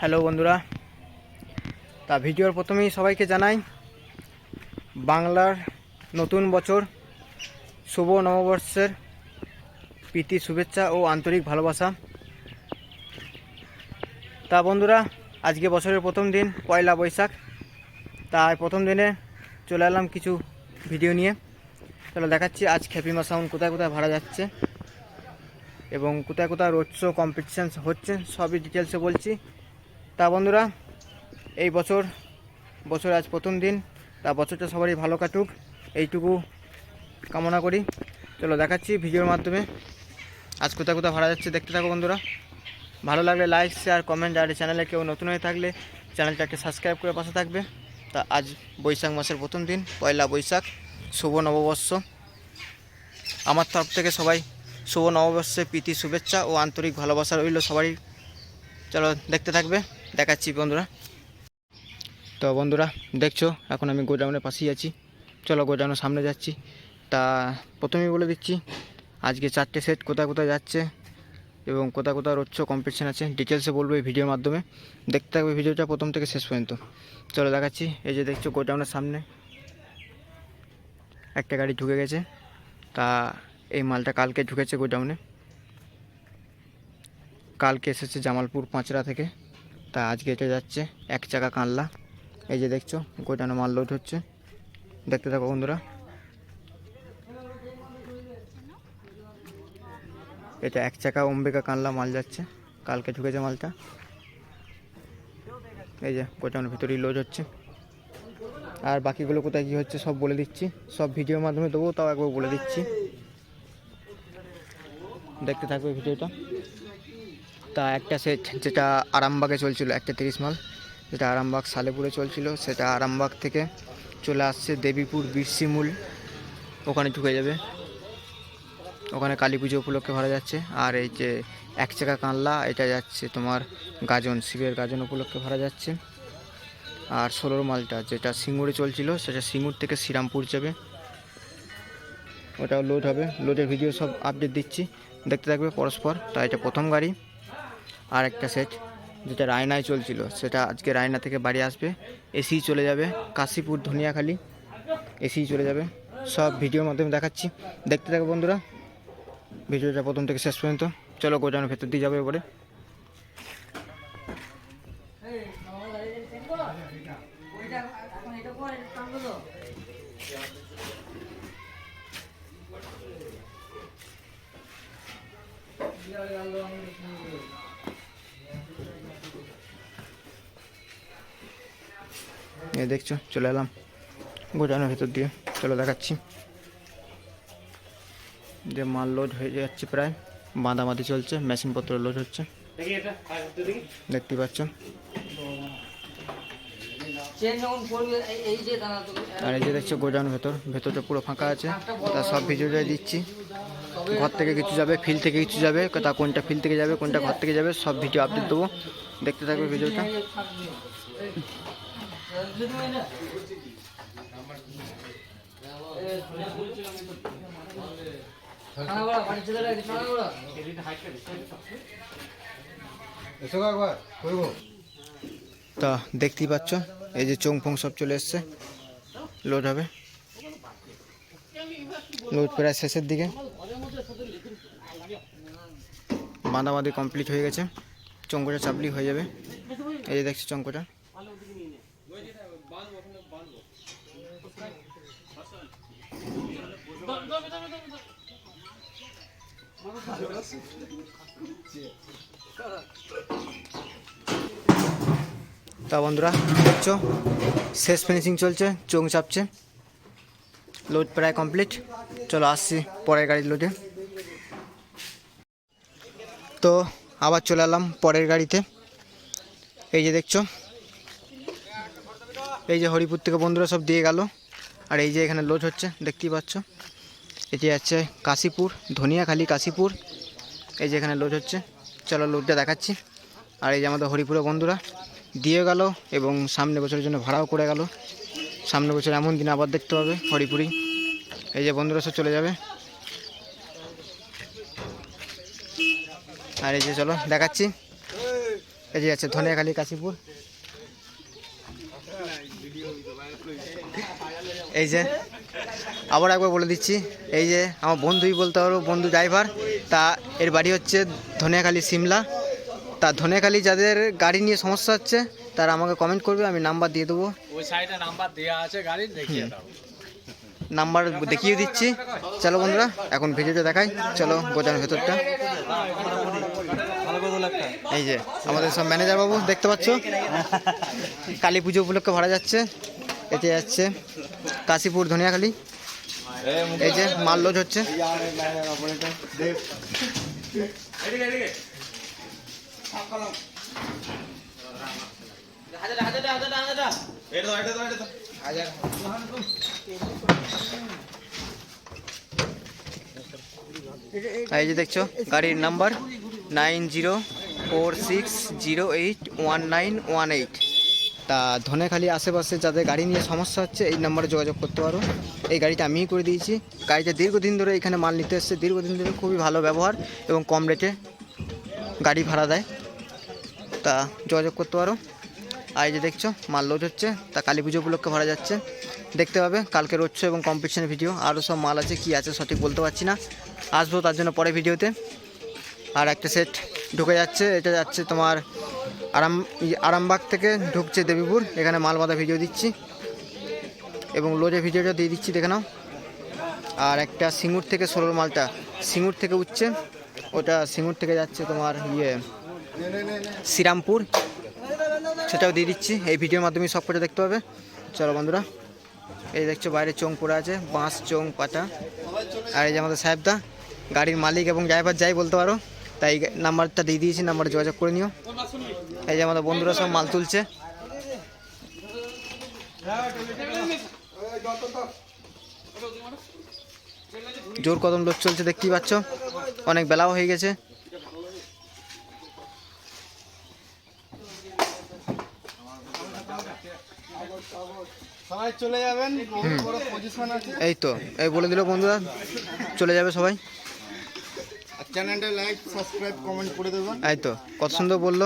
Hello বন্ধুরা। তা ভিডিওর প্রথমেই সবাইকে জানাই, বাংলার নতুন বছর, শুভ নববর্ষের প্রীতি, শুভেচ্ছা ও আন্তরিক ভালোবাসা। তা বন্ধুরা, আজকে বছরের প্রথম দিন, পয়লা বৈশাখ। তাই প্রথম দিনে চলে এলাম কিছু ভিডিও নিয়ে। চলো দেখাচ্ছি আজ খ্যাপিমা সাউন্ড কোথায় কোথায় ভাড়া যাচ্ছে এবং কোথায় কোথায় রোড শো কম্পিটিশান হচ্ছে, সবই ডিটেলসে বলছি। তা বন্ধুরা, এই বছর বছর আজ প্রথম দিন, তা বছরটা সবারই ভালো কাটুক, এইটুকু কামনা করি। চলো দেখাচ্ছি ভিডিওর মাধ্যমে। আজ কোথায় কোথায় ভাড়া যাচ্ছে দেখতে থাকো বন্ধুরা। ভালো লাগলে লাইক শেয়ার কমেন্ট আর চ্যানেলে কেউ নতুন হয়ে থাকলে চ্যানেলটাকে সাবস্ক্রাইব করে পাশে থাকবে। তা আজ বৈশাখ মাসের প্রথম দিন, পয়লা বৈশাখ, শুভ নববর্ষ। আমার তরফ থেকে সবাই শুভ নববর্ষে প্রীতি, শুভেচ্ছা ও আন্তরিক ভালোবাসা রইল সবারই। চলো দেখতে থাকবে। দেখাচ্ছি বন্ধুরা। তো বন্ধুরা, দেখছ, এখন আমি গোডাউনের পাশেই আছি। চলো গোডাউনের সামনে যাচ্ছি। তা প্রথমেই বলে দিচ্ছি, আজকে চারটে সেট কোথায় কোথায় যাচ্ছে এবং কোথায় কোথায় রোচ্ছ কম্পিটিশান আছে। ডিটেলসে বলব এই ভিডিওর মাধ্যমে। দেখতে থাকবে ভিডিওটা প্রথম থেকে শেষ পর্যন্ত। চলো দেখাচ্ছি, এই যে দেখছ গোডাউনের সামনে একটা গাড়ি ঢুকে গেছে। তা এই মালটা কালকে ঢুকেছে গোডাউনে। কালকে এসেছে জামালপুর পাঁচরা থেকে। তা আজকে এটা যাচ্ছে এক চাকা কানলা। এই যে দেখছ গোডাউনে মাল লোড হচ্ছে। দেখতে থাকো বন্ধুরা। এটা এক চাকা অম্বিকা কানলা মাল যাচ্ছে। কালকে ঢুকেছে মালটা। এই যে গোডাউনের ভিতরেই লোড হচ্ছে। আর বাকিগুলো কোথায় কী হচ্ছে সব বলে দিচ্ছি। সব ভিডিওর মাধ্যমে দেবো তাও একবার বলে দিচ্ছি। দেখতে থাকবে ভিডিওটা তা একটা সেট যেটা আরামবাগে চলছিল, একটা তিরিশ মাল। যেটা আরামবাগ সালেপুরে চলছিল, সেটা আরামবাগ থেকে চলে আসছে দেবীপুর বীরসিমূল। ওখানে ঢুকে যাবে। ওখানে কালী পুজো উপলক্ষে ভরা যাচ্ছে। আর এই যে এক চাকা কানলা, এটা যাচ্ছে তোমার গাজন, শিবের গাজন উপলক্ষে ভরা যাচ্ছে। আর ষোলোর মালটা, যেটা সিঙ্গুরে চলছিল, সেটা সিঙ্গুর থেকে শ্রীরামপুর যাবে। ওটাও লোড হবে। লোডের ভিডিও সব আপডেট দিচ্ছি। দেখতে থাকবে পরস্পর। তা এটা প্রথম গাড়ি। আর একটা সেট যেটা রায়নায় চলছিল, সেটা আজকে রায়না থেকে বাড়ি আসবে। এসি চলে যাবে, কাশীপুর, ধনিয়াখালি এসি চলে যাবে। সব ভিডিওর মাধ্যমে দেখাচ্ছি। দেখতে থাকো বন্ধুরা। ভিডিওটা প্রথম থেকে শেষ পর্যন্ত। চলো গোটানোর ভেতর দিয়ে যাবে এবারে। এই দেখছ চলে এলাম। গোটানোর ভেতর দিয়ে। চলো দেখাচ্ছি। যে মাল লোড হয়ে যাচ্ছে প্রায়। বাঁধাবাঁধি চলছে মেশিনপত্র লোড হচ্ছে। দেখতে পাচ্ছ? আর এই যে দেখছ গোডাউনের ভেতর। ভেতরটা পুরো ফাঁকা আছে। তা সব ভিডিওটাই দিচ্ছি। ঘর থেকে কিছু যাবে ফিল থেকে কিছু যাবে তা কোনটা ফিল থেকে যাবে কোনটা ঘর থেকে যাবে সব ভিডিও আপডেট দেবো। দেখতে থাকবে ভিডিওটা তা দেখতেই পাচ্ছ, এই যে চোং ফোং সব চলে এসছে। লোড হবে। লোড প্রায় শেষের দিকে। বাঁধাবাঁধি কমপ্লিট হয়ে গেছে। চঙ্কোটা চাপলি হয়ে যাবে। এই যে দেখছি চঙ্কোটা তা বন্ধুরা, দেখছ? শেষ ফিনিশিং চলছে, চোখ চাপছে। লোড প্রায় কমপ্লিট চলো আসছি পরের গাড়ির লোডে তো আবার চলে এলাম পরের গাড়িতে। এই যে দেখছ? এই যে হরিপুর থেকে বন্ধুরা সব দিয়ে গেল। আর এই যে এখানে লোড হচ্ছে, দেখতেই পাচ্ছ? এটি আছে কাশীপুর, ধনিয়াখালি কাশীপুর। এই যে এখানে লোড হচ্ছে। চলো লোডটা দেখাচ্ছি। আর এই যে আমাদের হরিপুরের বন্ধুরা, দিয়ে গেল এবং সামনে বছরের জন্য ভাড়াও করে গেল। সামনে বছর এমন দিন আবার দেখতে পাবে হরিপুরি এই যে বন্ধুরা সব চলে যাবে। আর এই যে চলো দেখাচ্ছি। এই যে আছে ধনিয়াখালী কাশীপুর। এই যে আবার একবার বলে দিচ্ছি এই যে আমার বন্ধুই বলতে পারো বন্ধু ড্রাইভার তা এর বাড়ি হচ্ছে ধনিয়াখালী সিমলা। তা ধনিয়াখালী যাদের গাড়ি নিয়ে সমস্যা হচ্ছে তারা আমাকে কমেন্ট করবে আমি নাম্বার দিয়ে দেবো। ওই সাইডে নাম্বার দেওয়া আছে গাড়ির দেখিয়ে দাও। নাম্বার দেখিয়ে দিচ্ছি। চলো বন্ধুরা এখন ভিডিওটা দেখাই। চলো গোজানোর ভেতরটা। এই যে আমাদের সব ম্যানেজার বাবু দেখতে পাচ্ছ? কালী পুজো উপলক্ষে ভাড়া যাচ্ছে এতে যাচ্ছে। কাশীপুর ধনিয়াখালী। এই যে মাল লোজ হচ্ছে। এই যে দেখছ, গাড়ির number nine zero four six zero eight one nine one eight তা ধনেখালি আশেপাশে যাদের গাড়ি নিয়ে সমস্যা হচ্ছে, এই নাম্বারে যোগাযোগ করতে পারো। এই গাড়িটা আমিই করে দিয়েছি। গাড়িটা দীর্ঘদিন ধরে এখানে মাল নিতে এসছে। দীর্ঘদিন ধরে খুবই ভালো ব্যবহার এবং কম রেটে গাড়ি ভাড়া দেয়। তা যোগাযোগ করতে পারো। আর এই যে দেখছ, মাল লোড হচ্ছে। তা কালী পুজো উপলক্ষে ভাড়া যাচ্ছে। দেখতে পাবে কালকে শো এবং কম্পিটিশনের ভিডিও আরও সব মাল আছে, কি আছে সঠিক বলতে পারছি না। আসব তার জন্য পরে ভিডিওতে আর একটা সেট ঢুকে যাচ্ছে, এটা যাচ্ছে তোমার আরাম, আরামবাগ থেকে ঢুকছে দেবীপুর। এখানে মাল বাঁধা ভিডিও দিচ্ছি। এবং লোজে ভিডিওটা দিয়ে দিচ্ছি, দেখে নাও। আর একটা সিঙ্গুর থেকে সরল মালটা। সিঙ্গুর থেকে উঠছে। ওটা সিঙ্গুর থেকে যাচ্ছে তোমার ইয়ে শ্রীরামপুর। সেটাও দিয়ে দিচ্ছি। এই ভিডিওর মাধ্যমে সব কিছু দেখতে পাবে। চলো বন্ধুরা, এই দেখছ বাইরে চোং পড়ে আছে, বাঁশ, চোং পাটা আর এই যে আমাদের সাহেবদা, গাড়ির মালিক এবং ড্রাইভার যাই বলতে পারো। তাই নাম্বারটা দিয়ে দিয়েছি নাম্বারে যোগাযোগ করে নিও। এই যে আমাদের বন্ধুরা সব মাল তুলছে। জোর কদম লোক চলছে দেখতেই পাচ্ছ। অনেক বেলাও হয়ে গেছে। চলে যাবেন এই তো এই বলে দিল বন্ধুরা চলে যাবে সবাই। চ্যানেলটা লাইক সাবস্ক্রাইব কমেন্ট করে দেবেন এই তো কত সুন্দর বলল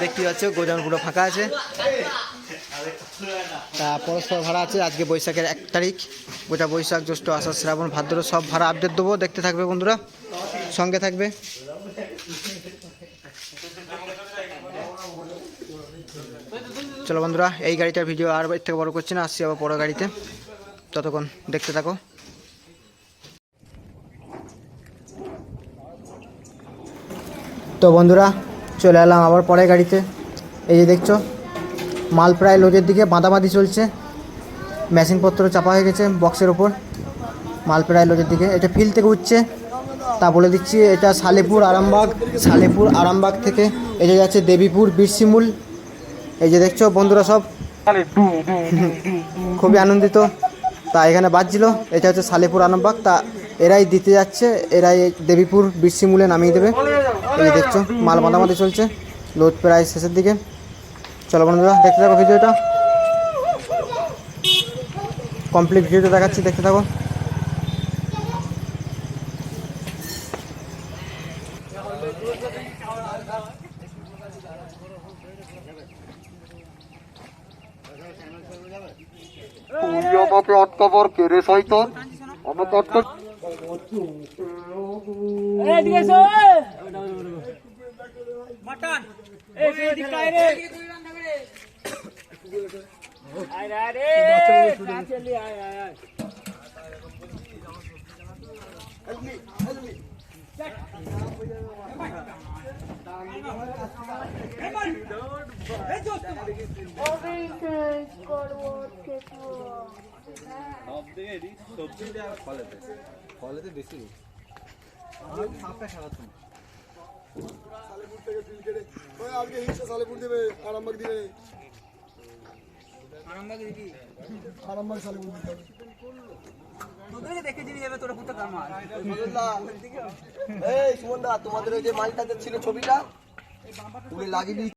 দেখতে পাচ্ছ গোজান পুরো ফাঁকা আছে। তা পরস্পর ভাড়া আছে, আজকে বৈশাখের এক তারিখ। গোটা বৈশাখ, জ্যৈষ্ঠ, আষাঢ়, শ্রাবণ, ভাদ্র, সব ভাড়া আপডেট দেবো। দেখতে থাকবে বন্ধুরা। সঙ্গে থাকবে। চলো বন্ধুরা, এই গাড়িটার ভিডিও আর এর থেকে বড় করছি না, আসছি আবার বড় গাড়িতে। ততক্ষণ দেখতে থাকো। তো বন্ধুরা, চলে এলাম আবার পরের গাড়িতে। এই যে দেখছ, মাল প্রায় লোজের দিকে বাঁধাবাঁধি চলছে। মেশিনপত্র চাপা হয়ে গেছে বক্সের ওপর। মাল প্রায় লোজের দিকে। এটা ফিল্ড থেকে উঠছে। তা বলে দিচ্ছি, এটা সালেপুর আরামবাগ সালেপুর আরামবাগ থেকে। এটা যাচ্ছে দেবীপুর, বীরসিমুল। এই যে দেখছ বন্ধুরা সব? খুবই আনন্দিত। তা এখানে বাজছিল, এটা হচ্ছে সালেপুর আরামবাগ। তা এরাই দিতে যাচ্ছে, এরাই দেবীপুর, বীরসিমুলে নামিয়ে দেবে। এই দেখছ, মাল বাঁধাবাঁধি চলছে, লোড প্রায় শেষের দিকে। চলো বন্ধুরা, দেখতে থাকো ভিডিওটা। কমপ্লিট ভিডিওটা দেখাচ্ছি, দেখতে থাকো। তুই আমাকে আটকাবার কে রে শয়তান আমাকে আটকা সালেপুর দিতে হবে এই সুমন দা তোমাদের ওই যে মালটাতে ছিল ছবিটা লাগিয়ে